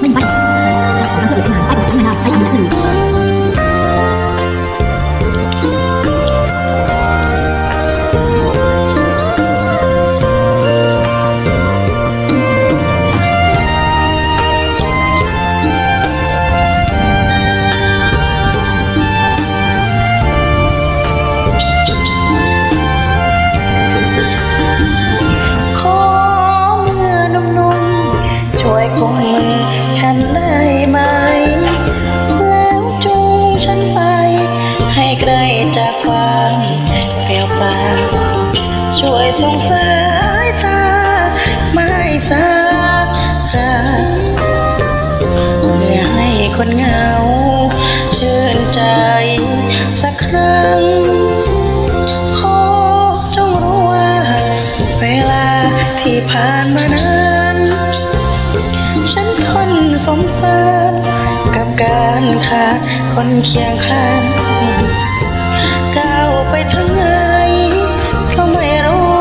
ไม่มีป้ายบอกทางเพื่อใช้งานป้ายบอกใฉันได้ไหม แล้วจูงฉันไป ให้ไกลจากความเปลี่ยวเปล่าช่วยส่งสายตาไม่สักคราเพื่อให้คนเหงา ชื่นใจสักครั้งขอจงรู้ว่า เวลาที่ผ่านมานาน สารกับการขาดคนเคียงข้างก้าวไปทางไหนก็ไม่รู้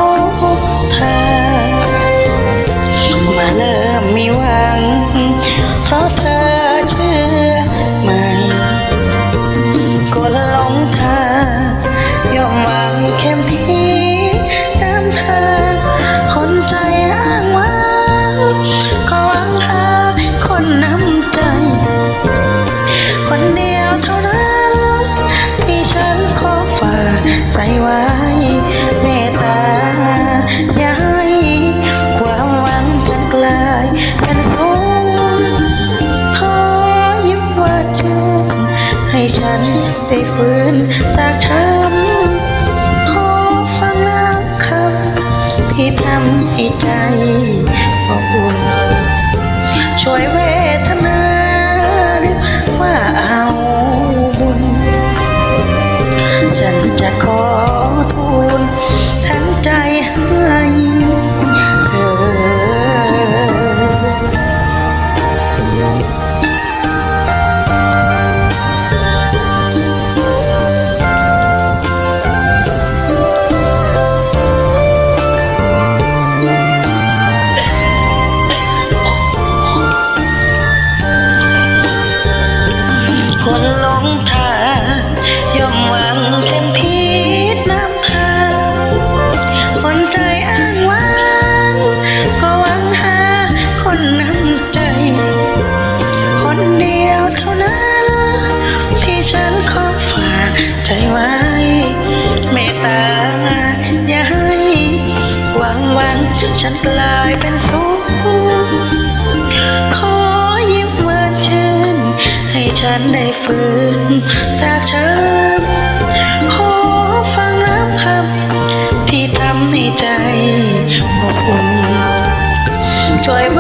ทางมาเริ่มมีหวัง เพราะเธอ คนเดียวเท่านั้นที่ฉันขอฝากใจไว้เมตตาอย่าให้ความหวังฉันกลายเป็นศูนย์ขอยิ้มว่าเชิญให้ฉันได้ฟื้นจากช้ำขอฟังน้ำคำที่ทำให้ใจอบอุ่นช่วยเว ใจไว้เมตตาอย่าให้หวังวังฉันกลายเป็นสุขขอยิ้มหวานชื่น ให้ฉันได้ฟื้นจากช้ำขอฟังน้ำคำที่ทำให้ใจอบอุ่นช่วยเว